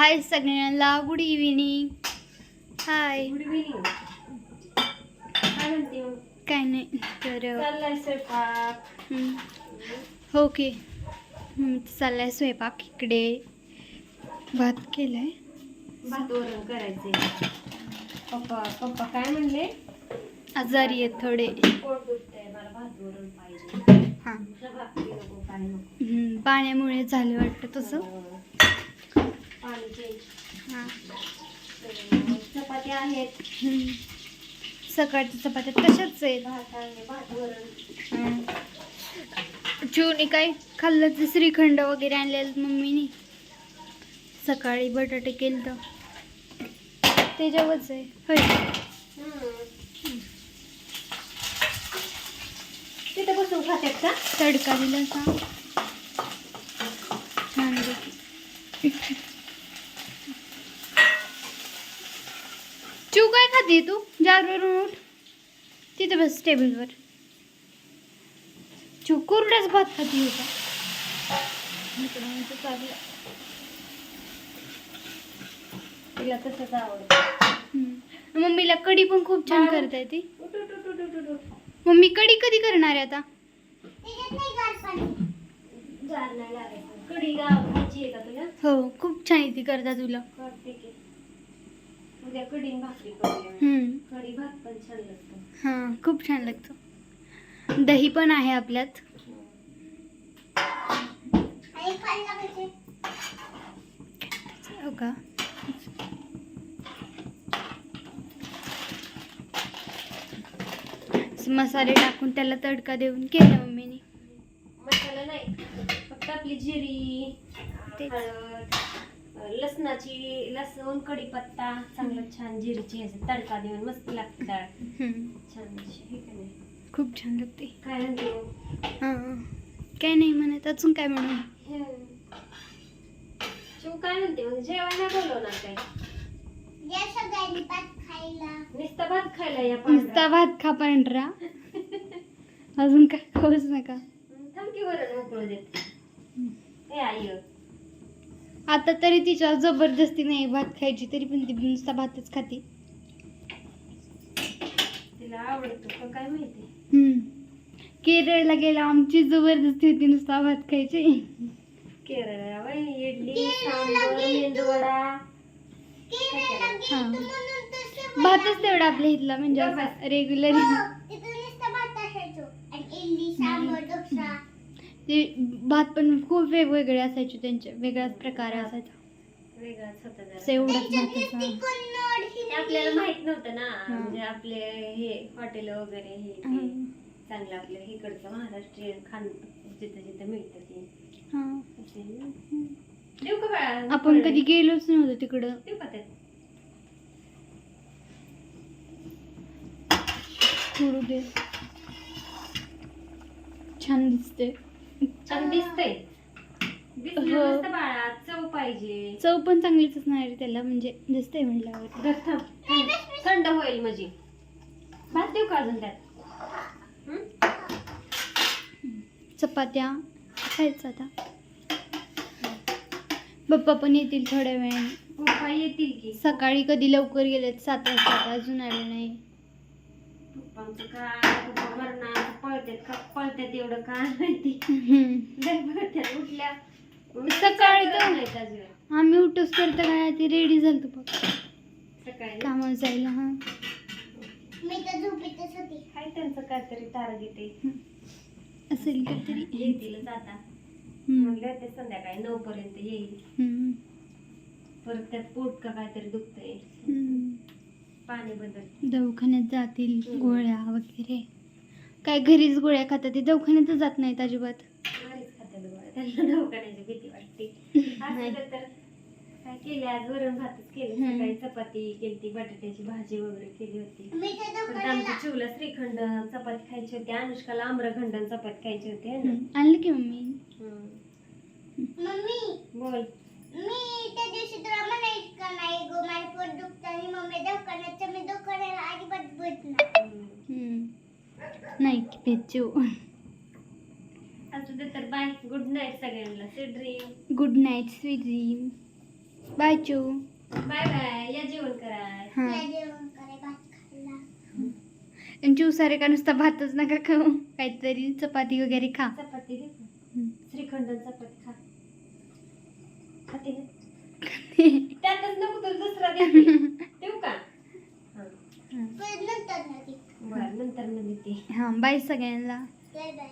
हाय सगळ्यांना good evening hi good evening काय म्हणते मग काय नाही तर हम्म, हो चाललाय स्वयंपाक इकडे. भात केलाय. भात वरण करायचे पप्पा पप्पा काय म्हणले? आजारी आहेत थोडे. हां. पाण्यामुळे झालं वाटतं तसं. पाणी. हां. तर चपात्या आहेत. सकाळच्या चपात्या तशाच आहेत. भात आहे भात वरण. चिवणी काय खाल्लं ते श्रीखंड वगैरे आणलेलं मम्मीने. सकाळी बटाटे केलं तर त्याच्यावरच आहे. होय. हम्म. तिथं बसून खात्यात का? तडका दिला सांग छान चिव काय खाते तू जारवरून उठ. तिथे बस टेबलवर. चिव कुरड्याच भात खाती होता. तिला तसंच आवडतं. मम्मीला कढी पण खूप छान. करता येते मम्मी कढी कधी करणार आहे आता? हो खूप छान येते करता तुला. उद्या कढी आणि भाकरी करूया. हम्म. कढी भात पण छान लागतो. हां खूप छान लागतं. दही पण आहे आपल्यात. हो का? मसाले टाकून त्याला तडका देऊन केलं मम्मीने. मसाला नाही फक्त आपली जिरी तेच. हळद अं, लसणाची लसूण कढीपत्ता चांगलं छान जिरीची ह्याची तडका देऊन मस्त लागते डाळ. हम्म. छान अशी हे का नाही? खूप छान लागते. काय म्हणते मग? हां. काय नाही म्हणत अजून काय म्हणू? हम्म. शिव काय म्हणते मग? जेवायला बोलवणार काय? नुसता भात खायला या नुसता. भात खा पांढरा. अजून काय खाऊच नका. हं, थांब की वरण उकळू देत. हे आई आता तरी तिच्या जबरदस्ती नाही भात खायची तरी पण ती नुसता भातच खाते. तिला आवडतो का काय माहिती? हम्म. केरळला गेला आमची जबरदस्ती होती नुसता भात खायची. केरळ वय, इडली सांबर मेंदूवडा. हा. भातच तेवढा आपल्या इथला म्हणजे रेग्युलर ते भात पण खूप वेगवेगळे असायचे त्यांचे. वेगळाच प्रकार असायचा. वेगळाच होता जरा. असं एवढंच भात ते आपल्याला माहीत नव्हतं ना. हा. म्हणजे आपले हे हॉटेल वगैरे हे ते. चांगलं आपलं हे इकडचं महाराष्ट्रीयन खान जिथं जिथं मिळतं ते. हा. असे. देऊ का बाळा? आपण कधी गेलोच नव्हतो तिकडं. देऊ का त्यात? सोडू दे. छान दिसते छान दिसतंय. दिसलं हो. बाळा चव पाहिजे. चव पण चांगलीच असणार आहे त्याला म्हणजे दिसतंय म्हटल्यावर थांब. थंड थंड होईल म्हणजे. भात देऊ का अजून त्यात? हं? चपात्या. खायचं आता. पप्पा पण येतील थोड्या वेळाने. पप्पा येतील की. सकाळी कधी लवकर गेलेत सात वाजता आता अजून आले नाही. पप्पांचं काय? पप्पा मरणार. पळतात का? पळतात एवढं काय माहिती? हम्म. लय पळतात उठल्या. सकाळी तर- नाहीत. आम्ही उठोच तर तर काय ते रेडी झालतो बघ सकाळी? जायला हा. काय त्यांचं काहीतरी टार्गेट आहे. असेल काहीतरी. येतीलच आता. हम्म. म्हणलं ते संध्याकाळी नऊ पर्यंत येईल. हम्म. परत त्यात पोट का काहीतरी दुखतंय. हम्म. पाणी बदल दवाखान्यात जातील हम्म. गोळ्या वगैरे काय घरीच गोळ्या खातात ते दवाखान्यातच जात नाहीत अजिबात भारीच खात्यात गोळ्या. त्यांना दवाखान्याची भीती वाटते नाही. असं तर काय केले आज वरण भातच केले हम्म. सकाळी चपाती केली बटाट्याची भाजी वगैरे केली होती परत आमच्या चिवला श्रीखंड चपाती खायची होती अनुष्काला आम्रखंड आणि चपाती खायची होती है ना हम्म. आणलं की मम्मी हम्म. बोल मी त्या दिवशी तुला म्हणायचं का नाही गो माझं पोट दुखतं. आणि मम्मी दवाखान्यात मी दुकानाला अजिबात भूत नाही. नाही पिच्चू असू दे तर बाय. गुड नाईट सगळ्यांना. Sweet dream good night sweet dream bye चू बाय बाय या जेवण करा. या जेवण करे भात चू सारे का नुसता भातच नका खाऊ. काहीतरी चपाती वगैरे खा. चपाती दे. श्रीखंड चपाती खा. खाते त्यातच नको तर दुसरा देऊ का? नंतर हा बाय सगळ्यांना. Bye bye.